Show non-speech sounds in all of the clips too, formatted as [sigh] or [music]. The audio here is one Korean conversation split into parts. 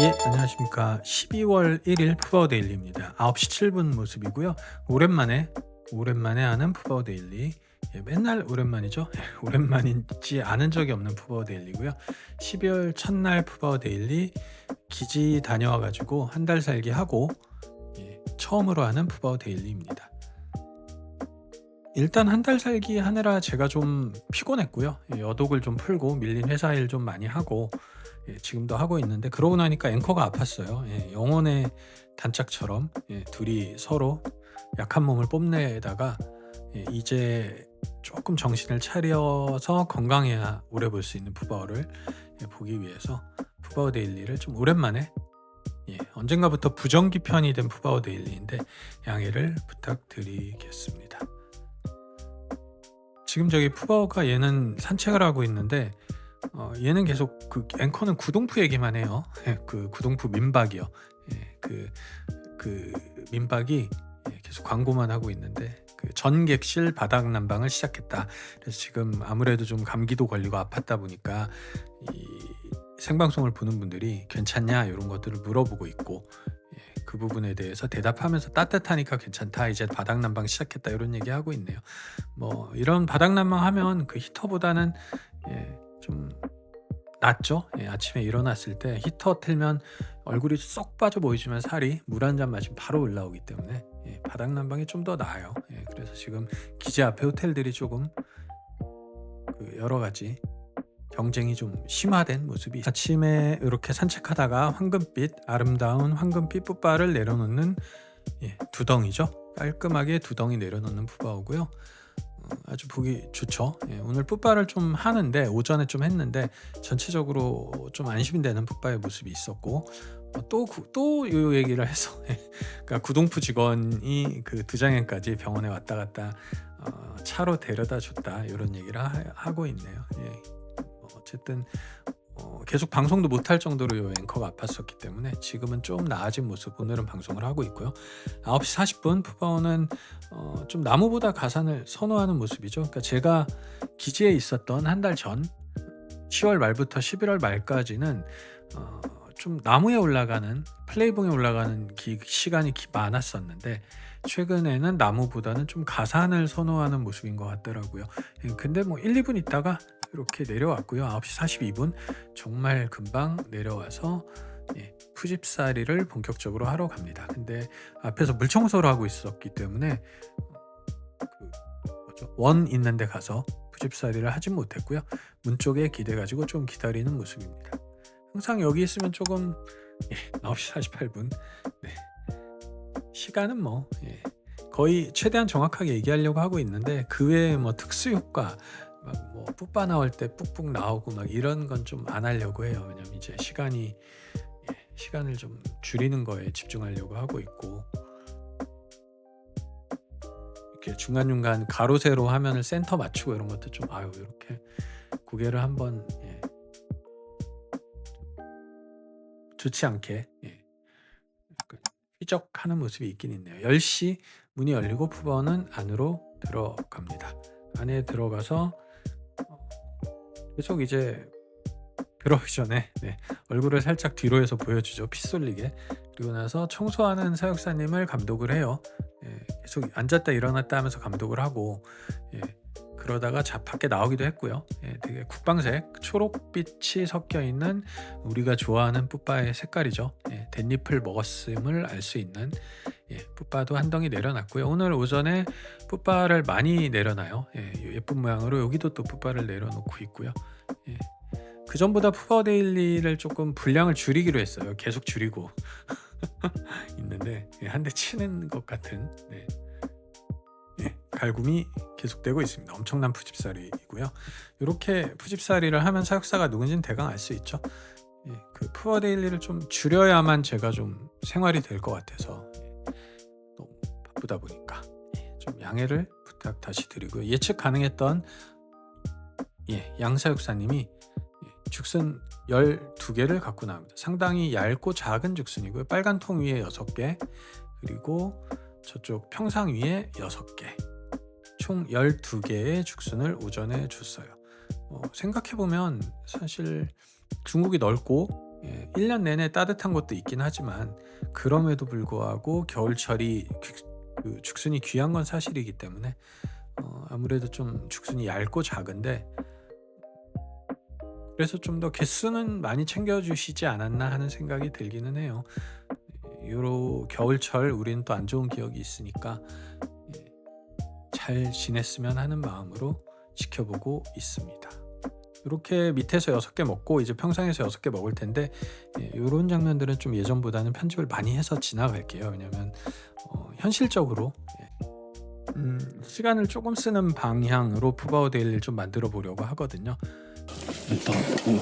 예, 안녕하십니까. 12월 1일 푸바오 데일리입니다. 9시 7분 모습이고요. 오랜만에 오랜만에 하는 푸바오 데일리. 예, 맨날 오랜만이죠. 예, [laughs] 오랜만인지 아는 적이 없는 푸바오 데일리고요. 12월 첫날 푸바오 데일리 기지 다녀와 가지고 한 달 살기 하고 예, 처음으로 하는 푸바오 데일리입니다. 일단 한 달 살기 하느라 제가 좀 피곤했고요. 예, 여독을 좀 풀고 밀린 회사 일 좀 많이 하고 예, 지금도 하고 있는데 그러고 나니까 앵커가 아팠어요. 예, 영혼의 단짝처럼 예, 둘이 서로 약한 몸을 뽐내다가 예, 이제 조금 정신을 차려서 건강해야 오래 볼 수 있는 푸바오를 예, 보기 위해서 푸바오 데일리를 좀 오랜만에 예, 언젠가부터 부정기 편이 된 푸바오 데일리인데 양해를 부탁드리겠습니다. 지금 저기 푸바오가 얘는 산책을 하고 있는데 어, 얘는 계속 그 앵커는 구동푸 얘기만 해요. 예, 그 구동푸 민박이요. 예, 그, 그 민박이 예, 계속 광고만 하고 있는데 그 전객실 바닥 난방을 시작했다. 그래서 지금 아무래도 좀 감기도 걸리고 아팠다 보니까 이 생방송을 보는 분들이 괜찮냐 이런 것들을 물어보고 있고 예, 그 부분에 대해서 대답하면서 따뜻하니까 괜찮다 이제 바닥 난방 시작했다 이런 얘기 하고 있네요. 뭐 이런 바닥 난방 하면 그 히터보다는 예, 좀 낫죠. 예, 아침에 일어났을 때 히터 틀면 얼굴이 쏙 빠져 보이지만 살이 물 한 잔 마시면 바로 올라오기 때문에 예, 바닥 난방이 좀 더 나아요. 예, 그래서 지금 기지 앞에 호텔들이 조금 그 여러 가지 경쟁이 좀 심화된 모습이 아침에 이렇게 산책하다가 황금빛 아름다운 황금빛 풋바를 내려놓는 예, 두덩이죠. 깔끔하게 두덩이 내려놓는 푸바오고요. 어, 아주 보기 좋죠. 예, 오늘 풋바를 좀 하는데 오전에 좀 했는데 전체적으로 좀 안심되는 풋바의 모습이 있었고 어, 또또요 얘기를 해서 [laughs] 예, 그러니까 구동푸 직원이 그 두장행까지 병원에 왔다 갔다 어, 차로 데려다 줬다 이런 얘기를 하, 고 있네요. 예. 뭐 어쨌든 어, 계속 방송도 못할 정도로 요 앵커가 아팠었기 때문에 지금은 좀 나아진 모습 오늘은 방송을 하고 있고요. 9시 40분 푸바오는 어, 좀 나무보다 가산을 선호하는 모습이죠. 그러니까 제가 기지에 있었던 한 달 전 10월 말부터 11월 말까지는 어, 좀 나무에 올라가는 플레이봉에 올라가는 기, 시간이 기, 많았었는데 최근에는 나무보다는 좀 가산을 선호하는 모습인 것 같더라고요. 예, 근데 뭐 1, 2분 있다가 이렇게 내려왔고요. 9시 42분 정말 금방 내려와서 예, 푸집살이를 본격적으로 하러 갑니다. 근데 앞에서 물청소를 하고 있었기 때문에 그? 원 있는 데 가서 푸집살이를 하진 못했고요. 문 쪽에 기대 가지고 좀 기다리는 모습입니다. 항상 여기 있으면 조금 예, 9시 48분 네. 시간은 뭐 예, 거의 최대한 정확하게 얘기하려고 하고 있는데 그 외에 뭐 특수 효과 뿌빠 나올 때 뿍뿍 나오고 막 이런 건 좀 안 하려고 해요. 왜냐면 이제 시간이 예, 시간을 좀 줄이는 거에 집중하려고 하고 있고 이렇게 중간 중간 가로 세로 화면을 센터 맞추고 이런 것도 좀 아유 이렇게 고개를 한번 예, 좋지 않게 예, 휘적하는 모습이 있긴 있네요. 10시 문이 열리고 푸버는 안으로 들어갑니다. 안에 들어가서 계속 이제 들어오기 전에 네, 얼굴을 살짝 뒤로 해서 보여주죠. 피 쏠리게. 그리고 나서 청소하는 사육사님을 감독을 해요. 예, 계속 앉았다 일어났다 하면서 감독을 하고 예, 그러다가 자 밖에 나오기도 했고요. 예, 되게 국방색 초록빛이 섞여 있는 우리가 좋아하는 뿌빠의 색깔이죠. 예, 댄잎을 먹었음을 알 수 있는 예, 뿌빠도 한 덩이 내려놨고요. 오늘 오전에 뿌빠를 많이 내려놔요. 예, 예쁜 모양으로 여기도 또 뿌빠를 내려놓고 있고요. 예, 그 전보다 푸바 데일리를 조금 분량을 줄이기로 했어요. 계속 줄이고 [laughs] 있는데 예, 한대 치는 것 같은 네. 예, 갈굼이 계속되고 있습니다. 엄청난 푸집살이고요. 이렇게 푸집살이를 하면 사육사가 누군지는 대강 알 수 있죠. 예, 그 푸어 데일리를 좀 줄여야만 제가 좀 생활이 될 것 같아서 바쁘다 보니까 예, 좀 양해를 부탁 다시 드리고요. 예측 가능했던 예, 양사육사님이 예, 죽순 12개를 갖고 나옵니다. 상당히 얇고 작은 죽순이고요. 빨간 통 위에 6개 그리고 저쪽 평상 위에 6개 총 12개의 죽순을 오전에 줬어요. 어, 생각해보면 사실 중국이 넓고 예, 1년 내내 따뜻한 곳도 있긴 하지만 그럼에도 불구하고 겨울철이 그- 그 죽순이 귀한 건 사실이기 때문에 어, 아무래도 좀 죽순이 얇고 작은데 그래서 좀 더 개수는 많이 챙겨주시지 않았나 하는 생각이 들기는 해요. 요로 겨울철 우리는 또 안 좋은 기억이 있으니까 예, 잘 지냈으면 하는 마음으로 지켜보고 있습니다. 이렇게 밑에서 여섯 개 먹고 이제 평상에서 여섯 개 먹을 텐데 이런 장면들은 좀 예전보다는 편집을 많이 해서 지나갈게요. 왜냐하면 어, 현실적으로 예, 음, 시간을 조금 쓰는 방향으로 푸바오 데일리를 좀 만들어 보려고 하거든요. 오.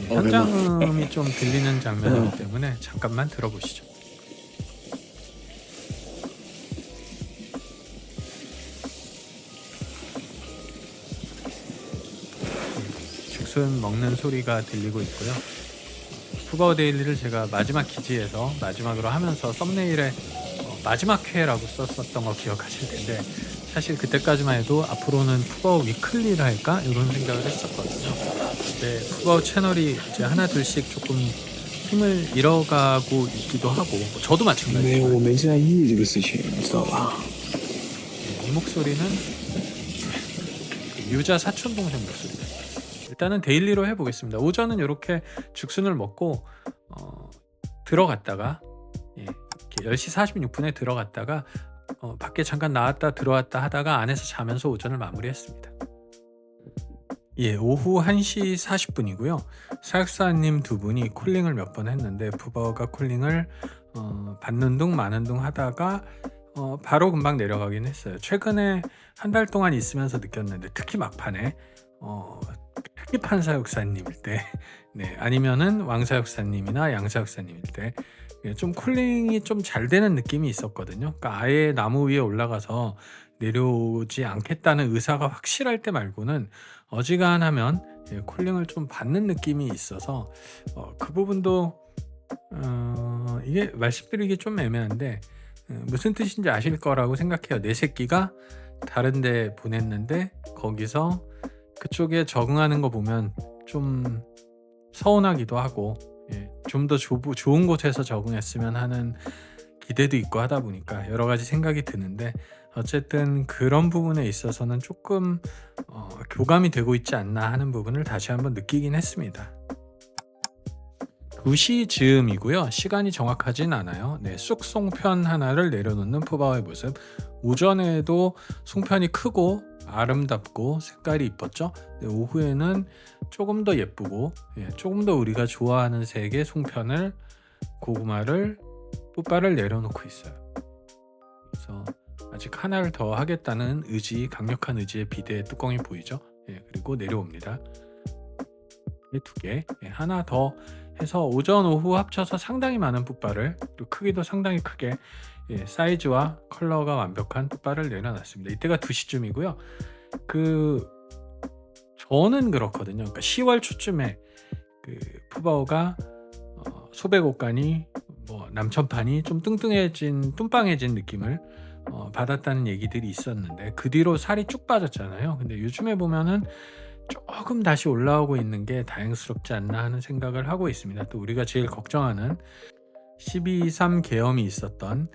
예, 어, 현장음이 [laughs] 좀 들리는 장면이기 때문에 잠깐만 들어보시죠. 죽순 먹는 소리가 들리고 있고요. 푸바오 데일리를 제가 마지막 기지에서 마지막으로 하면서 썸네일에 어, 마지막 회라고 썼었던 거 기억하실 텐데 사실 그때까지만 해도 앞으로는 푸바오 위클리를 할까 이런 생각을 했었거든요. 근데 푸바오 채널이 이제 하나 둘씩 조금 힘을 잃어가고 있기도 하고 뭐 저도 没有， 마찬가지지만 我没在意这个事情，你知道吧？ 이 목소리는 그 유자 사촌 동생 목소리입니다. 일단은 데일리로 해보겠습니다. 오전은 이렇게 죽순을 먹고 어, 들어갔다가 예, 이렇게 10시 46분에 들어갔다가 어, 밖에 잠깐 나왔다 들어왔다 하다가 안에서 자면서 오전을 마무리했습니다. 예, 오후 1시 40분이고요. 사육사님 두 분이 콜링을 몇 번 했는데 푸바오가 콜링을 어, 받는 둥 마는 둥 하다가 어, 바로 금방 내려가긴 했어요. 최근에 한 달 동안 있으면서 느꼈는데 특히 막판에 어, 특히 판사육사님일 때, [laughs] 네 아니면은 왕사육사님이나 양사육사님일 때 좀 콜링이 좀 잘 되는 느낌이 있었거든요. 그러니까 아예 나무 위에 올라가서 내려오지 않겠다는 의사가 확실할 때 말고는 어지간하면 예, 콜링을 좀 받는 느낌이 있어서 어, 그 부분도 어, 이게 말씀드리기 좀 애매한데 어, 무슨 뜻인지 아실 거라고 생각해요. 내 새끼가 다른데 보냈는데 거기서 그쪽에 적응하는 거 보면 좀 서운하기도 하고 예, 좀더 좋은 곳에서 적응했으면 하는 기대도 있고 하다 보니까 여러 가지 생각이 드는데 어쨌든 그런 부분에 있어서는 조금 어, 교감이 되고 있지 않나 하는 부분을 다시 한번 느끼긴 했습니다. 2시 즈음이고요. 시간이 정확하진 않아요. 네, 쑥 송편 하나를 내려놓는 푸바오의 모습. 오전에도 송편이 크고 아름답고 색깔이 이뻤죠. 네, 오후에는 조금 더 예쁘고 예, 조금 더 우리가 좋아하는 색의 송편을 고구마를 뿌빠를 내려놓고 있어요. 그래서 아직 하나를 더 하겠다는 의지, 강력한 의지의 비대 뚜껑이 보이죠. 예, 그리고 내려옵니다. 이두 개, 예, 하나 더 해서 오전 오후 합쳐서 상당히 많은 풋바를 그리고 크기도 상당히 크게 예, 사이즈와 컬러가 완벽한 풋바를 내려놨습니다. 이때가 2시쯤이고요. 그 저는 그렇거든요. 그러니까 10월 초쯤에 그 푸바오가 어, 소백옷간이 뭐 남천판이 좀 뚱뚱해진 뚱빵해진 느낌을 어, 받았다는 얘기들이 있었는데 그 뒤로 살이 쭉 빠졌잖아요. 근데 요즘에 보면은 조금 다시 올라오고 있는 게 다행스럽지 않나 하는 생각을 하고 있습니다. 또 우리가 제일 걱정하는 12.3 계엄이 있었던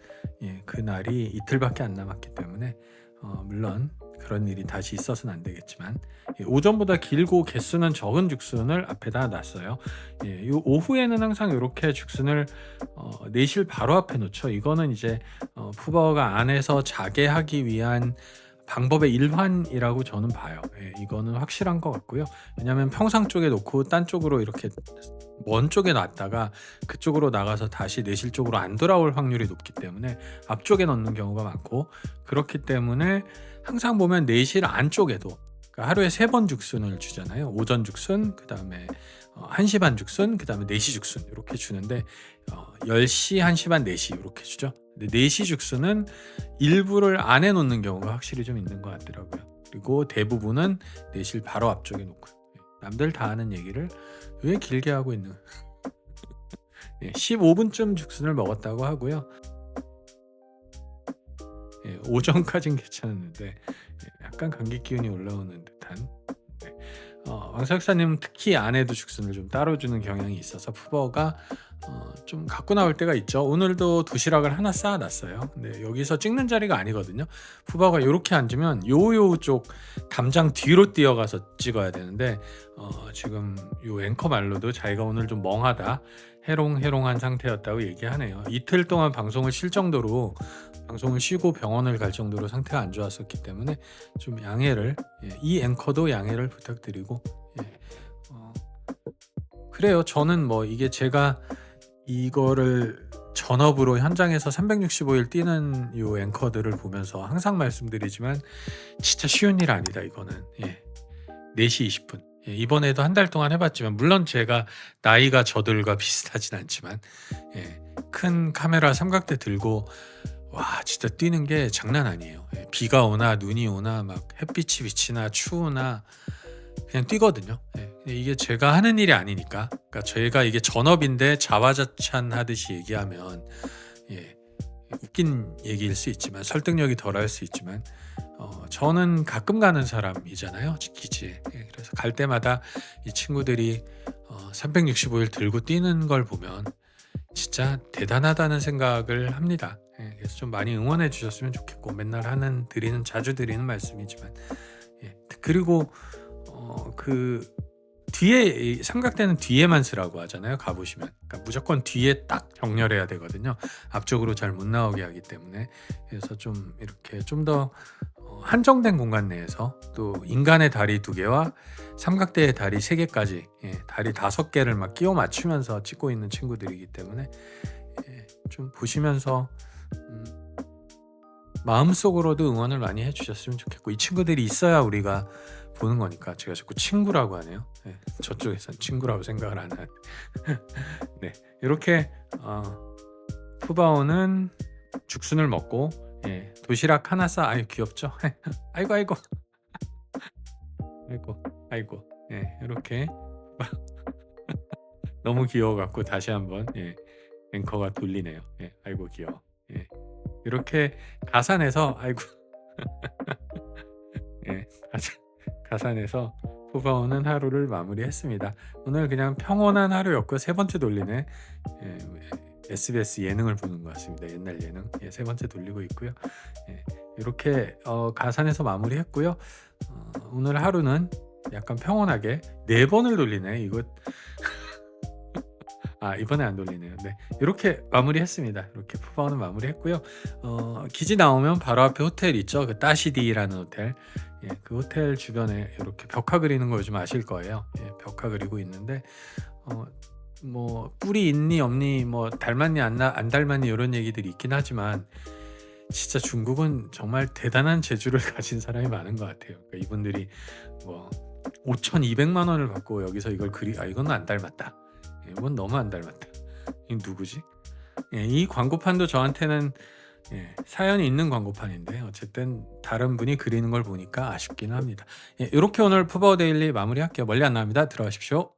예, 그 날이 이틀밖에 안 남았기 때문에 어, 물론 그런 일이 다시 있어서는 안 되겠지만 예, 오전보다 길고 개수는 적은 죽순을 앞에다 놨어요. 예, 요 오후에는 항상 이렇게 죽순을 어, 내실 바로 앞에 놓죠. 이거는 이제 어, 푸바오가 안에서 자게 하기 위한 방법의 일환이라고 저는 봐요. 예, 이거는 확실한 것 같고요. 왜냐하면 평상 쪽에 놓고 딴 쪽으로 이렇게 먼 쪽에 놨다가 그쪽으로 나가서 다시 내실 쪽으로 안 돌아올 확률이 높기 때문에 앞쪽에 넣는 경우가 많고 그렇기 때문에 항상 보면 내실 안쪽에도 그러니까 하루에 세 번 죽순을 주잖아요. 오전 죽순, 그 다음에 어, 1시 반 죽순, 그 다음에 4시 죽순 이렇게 주는데 어, 10시, 1시 반, 4시 이렇게 주죠. 근데 4시 죽순은 일부를 안에 놓는 경우가 확실히 좀 있는 것 같더라고요. 그리고 대부분은 내실 바로 앞쪽에 놓고요. 예, 남들 다 아는 얘기를 왜 길게 하고 있는 [laughs] 15분쯤 죽순을 먹었다고 하고요. 예, 오전까진 [laughs] 괜찮았는데 예, 약간 감기 기운이 올라오는 듯한 네. 어, 왕석사님은 특히 아내도 죽순을 좀 따로 주는 경향이 있어서 푸버가 어, 좀 갖고 나올 때가 있죠. 오늘도 도시락을 하나 쌓아놨어요. 근데 여기서 찍는 자리가 아니거든요. 푸버가 이렇게 앉으면 요요 쪽 담장 뒤로 뛰어가서 찍어야 되는데 어, 지금 요 앵커 말로도 자기가 오늘 좀 멍하다 해롱해롱한 상태였다고 얘기하네요. 이틀 동안 방송을 쉴 정도로 방송을 쉬고 병원을 갈 정도로 상태가 안 좋았었기 때문에 좀 양해를 예, 이 앵커도 양해를 부탁드리고 예, 어, 그래요. 저는 뭐 이게 제가 이거를 전업으로 현장에서 365일 뛰는 요 앵커들을 보면서 항상 말씀드리지만 진짜 쉬운 일 아니다 이거는 예. 4시 20분 예, 이번에도 한 달 동안 해봤지만 물론 제가 나이가 저들과 [laughs] 비슷하진 않지만 예, 큰 카메라 삼각대 들고 와 진짜 뛰는 게 장난 아니에요. 예, 비가 오나 눈이 오나 막 햇빛이 비치나 추우나 그냥 뛰거든요. 예, 이게 제가 하는 일이 아니니까. 그러니까 저희가 이게 전업인데 자화자찬 하듯이 얘기하면 예, 웃긴 얘기일 수 있지만 설득력이 덜할 수 있지만 어, 저는 가끔 가는 사람이잖아요 기지에 예, 그래서 갈 때마다 이 친구들이 어, 365일 들고 뛰는 걸 보면 진짜 대단하다는 생각을 합니다. 예, 그래서 좀 많이 응원해 주셨으면 좋겠고 맨날 하는 드리는 자주 드리는 말씀이지만 예, 그리고 어, 그 뒤에 이 삼각대는 뒤에만 쓰라고 하잖아요. 가보시면 그러니까 무조건 뒤에 딱 정렬해야 되거든요. 앞쪽으로 잘 못 나오게 하기 때문에 그래서 좀 이렇게 좀더 어, 한정된 공간 내에서 또 인간의 다리 두 개와 삼각대의 다리 세 개까지 예, 다리 다섯 개를 막 끼워 맞추면서 찍고 있는 친구들이기 때문에 예, 좀 보시면서 음, 마음속으로도 응원을 많이 해주셨으면 좋겠고 이 친구들이 있어야 우리가 보는 거니까 제가 자꾸 친구라고 하네요. 예, 저쪽에선 친구라고 생각을 안 하는. [laughs] 네, 이렇게 어, 푸바오는 죽순을 먹고 예, 도시락 하나 싸. 아유 귀엽죠? [laughs] 아이고 아이고 [laughs] 아이고 아이고 예, 이렇게 너무 귀여워갖고 다시 한번 예, 앵커가 돌리네요. 예, 아이고 귀여워. 예, 이렇게 가산해서 아이고 예, 가산, 가산해서 푸바오는 하루를 마무리했습니다. 오늘 그냥 평온한 하루였고 세 번째 돌리네. 예, SBS 예능을 보는 것 같습니다. 옛날 예능 예, 세 번째 돌리고 있고요. 예, 이렇게 어, 가산해서 마무리했고요. 어, 오늘 하루는 약간 평온하게 네 번을 돌리네. 이거 [laughs] 아 이번에 안 돌리네요. 네 이렇게 마무리했습니다. 이렇게 푸바오는 마무리했고요. 어, 기지 나오면 바로 앞에 호텔 있죠. 그 따시디라는 호텔. 예, 그 호텔 주변에 이렇게 벽화 그리는 거 요즘 아실 거예요. 예, 벽화 그리고 있는데 어, 뭐 뿔이 있니 없니 뭐 닮았니 안, 나- 안 닮았니 이런 얘기들이 있긴 하지만 진짜 중국은 정말 대단한 재주를 [laughs] 가진 사람이 많은 것 같아요. 그러니까 이분들이 뭐 5,200만 원을 받고 여기서 이걸 그리 아 이건 안 닮았다. 예, 이건 너무 안 닮았다. 이 누구지? 예, 이 광고판도 저한테는 예, 사연이 있는 광고판인데 어쨌든 다른 분이 그리는 걸 보니까 아쉽기는 합니다. 예, 이렇게 오늘 푸바오 데일리 마무리할게요. 멀리 안 나갑니다. 들어가십시오.